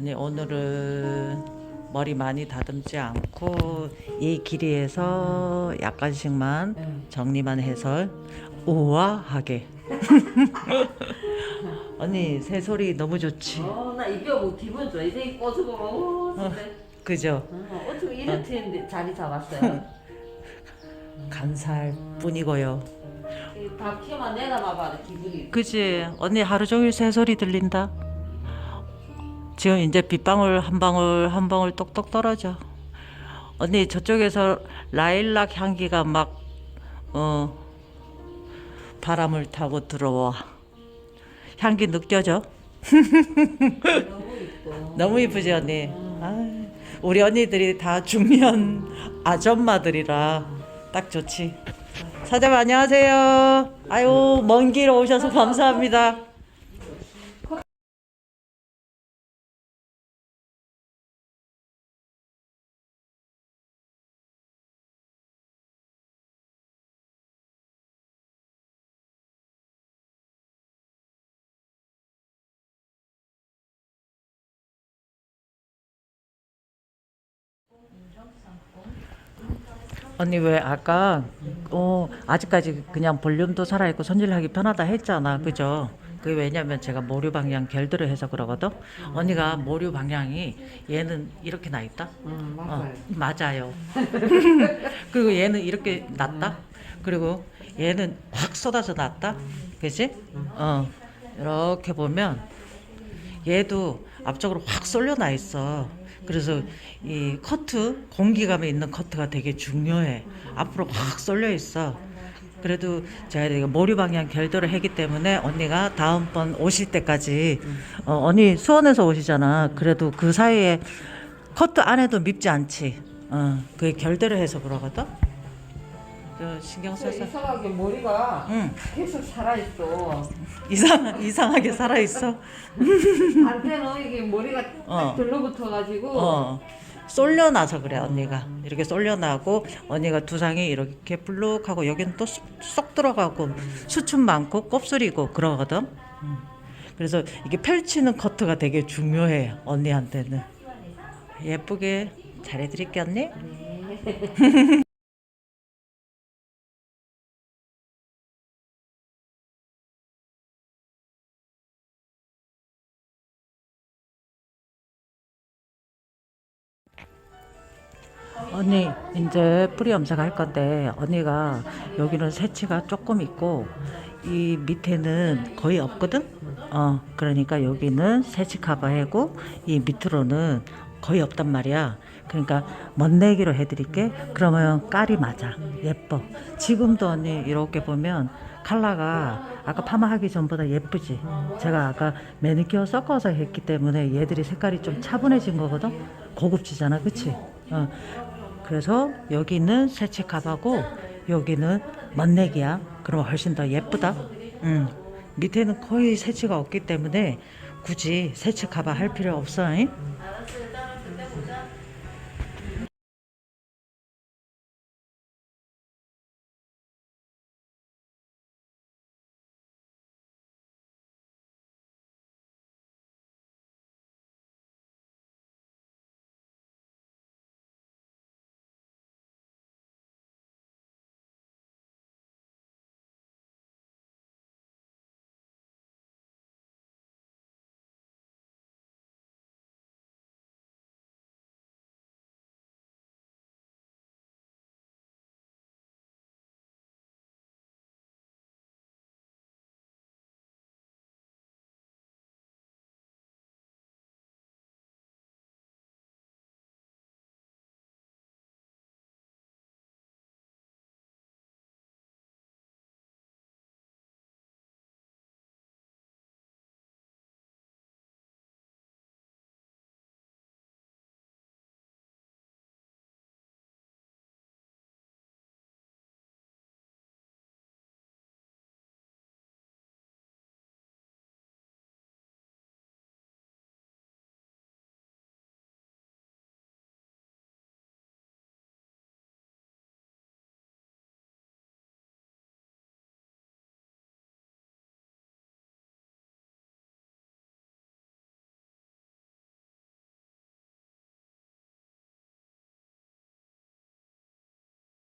언니 오늘은 머리 많이 다듬지 않고 이 길이에서 약간씩만 응. 정리만 해서 우아하게. 언니 새소리 너무 좋지. 어, 나 이거 뭐 기분 좋아. 이제 이 꽃을 보면 오, 진짜. 그죠? 어, 어쩜 이렇게 자리 잡았어요. 간살 뿐이고요. 이 바퀴만 내다봐봐, 기분이. 그지? 언니 하루 종일 새소리 들린다. 지금 이제 빗방울 한 방울 한 방울 똑똑 떨어져. 언니 저쪽에서 라일락 향기가 막 어, 바람을 타고 들어와. 향기 느껴져? 너무 이쁘지 언니. 아, 우리 언니들이 다 중년 아줌마들이라 딱 좋지. 사장님 안녕하세요. 아유 먼 길 오셔서 감사합니다. 언니 왜 아까 어 아직까지 그냥 볼륨도 살아있고 손질하기 편하다 했잖아 그죠? 그 왜냐면 제가 모류 방향 결들을 해서 그러거든. 언니가 모류 방향이 얘는 이렇게 나 있다. 응, 어, 맞아요. 맞아요. 그리고 얘는 이렇게 났다. 그리고 얘는 확 쏟아져 났다. 그지? 어 이렇게 보면 얘도 앞쪽으로 확 쏠려 나 있어. 그래서 이 커트 공기감에 있는 커트가 되게 중요해. 앞으로 확 쏠려 있어. 그래도 이거 모류 방향 결도를 했기 때문에 언니가 다음번 오실 때까지 어, 언니 수원에서 오시잖아. 그래도 그 사이에 커트 안에도 밉지 않지. 어, 그게 결대를 해서 그러거든. 그 신경 써서. 이상하게 머리가 응. 계속 살아있어. 이상 이상하게 살아 있어. 한때는 이게 머리가 어. 딱 들러붙어가지고. 어. 쏠려나서 그래 언니가 이렇게 쏠려나고 언니가 두상이 이렇게 불룩하고 여기는 또 쏙 들어가고 수축 많고 곱슬이고 그러거든 음. 그래서 이게 펼치는 커트가 되게 중요해 언니한테는 예쁘게 잘해드릴게 언니 언니 이제 뿌리 염색할 건데 언니가 여기는 새치가 조금 있고 이 밑에는 거의 없거든. 어 그러니까 여기는 새치 커버하고 이 밑으로는 거의 없단 말이야. 그러니까 멋내기로 해드릴게. 그러면 깔이 맞아. 예뻐. 지금도 언니 이렇게 보면 컬러가 아까 파마하기 전보다 예쁘지. 제가 아까 매니큐어 섞어서 했기 때문에 얘들이 색깔이 좀 차분해진 거거든. 고급지잖아, 그치? 어. 그래서 여기는 새치 값하고 여기는 멋내기야. 그럼 훨씬 더 예쁘다. 음. 밑에는 거의 새치가 없기 때문에 굳이 새치 가바 할 필요 없어. 잉?